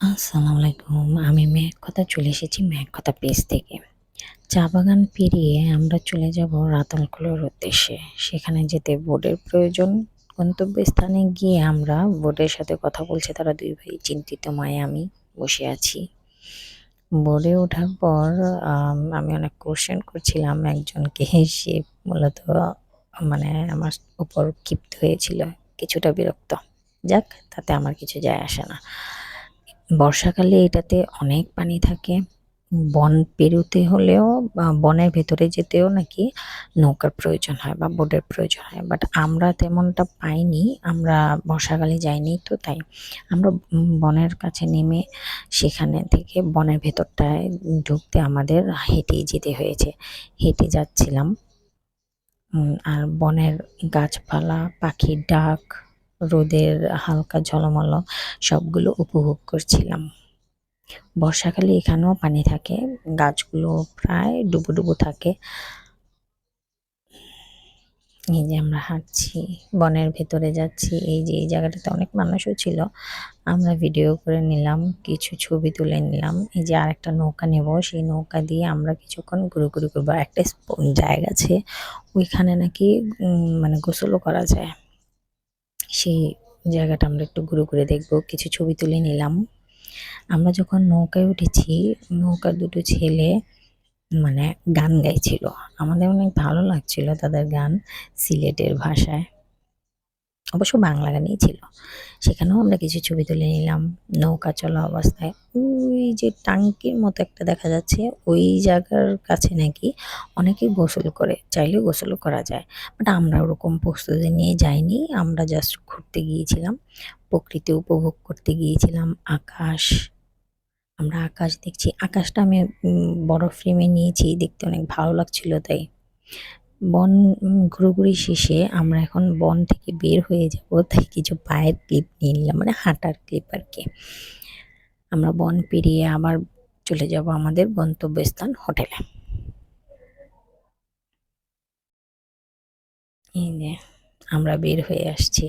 আসসালামু আলাইকুম আমি মেঘ কথা চলে এসেছি মেঘ কথা পেজ থেকে। চা বাগান পেরিয়ে আমরা চলে যাব রাতালকুলোর উদ্দেশ্যে। সেখানে যেতে বোর্ডের প্রয়োজন গন্তব্যস্থানে গিয়ে আমরা বোর্ডের সাথে কথা বলছে তারা দুই ভাই, চিন্তিত মায়ে আমি বসে আছি। বোর্ডে ওঠার পর, আমি অনেক কোশ্চেন করছিলাম একজনকে, সে মূলত মানে আমার উপর ক্ষিপ্ত হয়েছিল, কিছুটা বিরক্ত। যাক, তাতে আমার কিছু যায় আসে না। বর্ষাকালে এটাতে অনেক পানি থাকে। বন পেরুতে হলেও বা বনের ভেতরে যেতেও নাকি নৌকার প্রয়োজন হয় বা বোটের প্রয়োজন হয়। বাট আমরা তেমনটা পাইনি, আমরা বর্ষাকালে যাইনি তো তাই। আমরা বনের কাছে নেমে সেখানে থেকে বনের ভেতরটায় ঢুকতে আমাদের হেঁটেই যেতে হয়েছে। হেঁটে যাচ্ছিলাম। আর বনের গাছপালা, পাখির ডাক রোদের হালকা ঝলমল সবগুলো উপভোগ করছিলাম। বর্ষাকালে এখানেও পানি থাকে, গাছগুলো প্রায় ডুবো ডুবো থাকে। এই যে আমরা হাঁটছি, বনের ভেতরে যাচ্ছি, এই যে এই জায়গাটাতে অনেক মানুষও ছিল। আমরা ভিডিও করে নিলাম, কিছু ছবি তুলে নিলাম। এই যে আরেকটা নৌকা নেব, সেই নৌকা দিয়ে আমরা কিছুক্ষণ ঘুরে ঘুরে করব একটা জায়গা আছে, ওইখানে নাকি মানে গোসলও করা যায়। সেই জায়গাটা আমরা একটু ঘুরে ঘুরে দেখব। কিছু ছবি তুলে নিলাম। আমরা যখন নৌকায় উঠেছি, নৌকার দুটো ছেলে মানে গান গাইছিল। আমাদের অনেক ভালো লাগছিল তাদের গান সিলেটের ভাষায়। অবশ্য বাংলা গানই ছিল। সেখানেও আমরা কিছু ছবি তুলে নিলাম, নৌকা চলা অবস্থায়। ওই যে টাঙ্কির মতো একটা দেখা যাচ্ছে, ওই জায়গার কাছে নাকি অনেকে গোসল করে, চাইলে গোসলও করা যায়। বাট আমরা ওরকম প্রস্তুতি নিয়ে যাইনি, আমরা জাস্ট ঘুরতে গিয়েছিলাম, প্রকৃতি উপভোগ করতে গিয়েছিলাম, আকাশ। আমরা আকাশ দেখছি। আকাশটা আমি বড় ফ্রেমে নিয়েছি, দেখতে অনেক ভালো লাগছিল তাই। বন ঘুরোঘুরি শেষে আমরা এখন বন থেকে বের হয়ে যাব, তাই কিছু পায়ের ক্লিপ নিয়ে নিলাম মানে হাঁটার ক্লিপ আর কি। আমরা বন পেরিয়ে আবার চলে যাব আমাদের গন্তব্যস্থান হোটেলে। এই যে, আমরা বের হয়ে আসছি।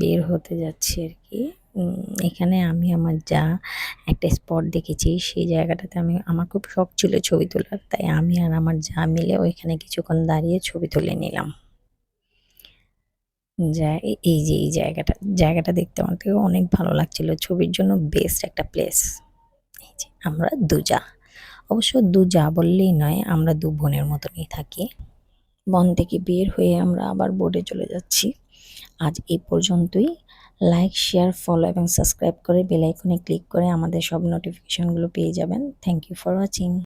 বের হতে যাচ্ছি আর কি। এখানে আমি আমার যা একটা স্পট দেখেছি, সেই জায়গাটাতে আমি, আমার খুব শখ ছিল ছবি তোলার, তাই আমি আর আমার যা মিলে ওইখানে কিছুক্ষণ দাঁড়িয়ে ছবি তুলে নিলাম। যা এই যে, এই জায়গাটা জায়গাটা দেখতে আমার থেকে অনেক ভালো লাগছিল, ছবির জন্য বেস্ট একটা প্লেস এই যে, আমরা দুজা। অবশ্য দুজা বললেই নয়, আমরা দু বোনের মতনই থাকি। বন থেকে বের হয়ে আমরা আবার বোর্ডে চলে যাচ্ছি। আজ এই পর্যন্তই। লাইক শেয়ার ফলো এবং সাবস্ক্রাইব করে বেলাইকনে ক্লিক করে আমাদের সব নোটিফিকেশনগুলো পেয়ে যাবেন। Thank you for watching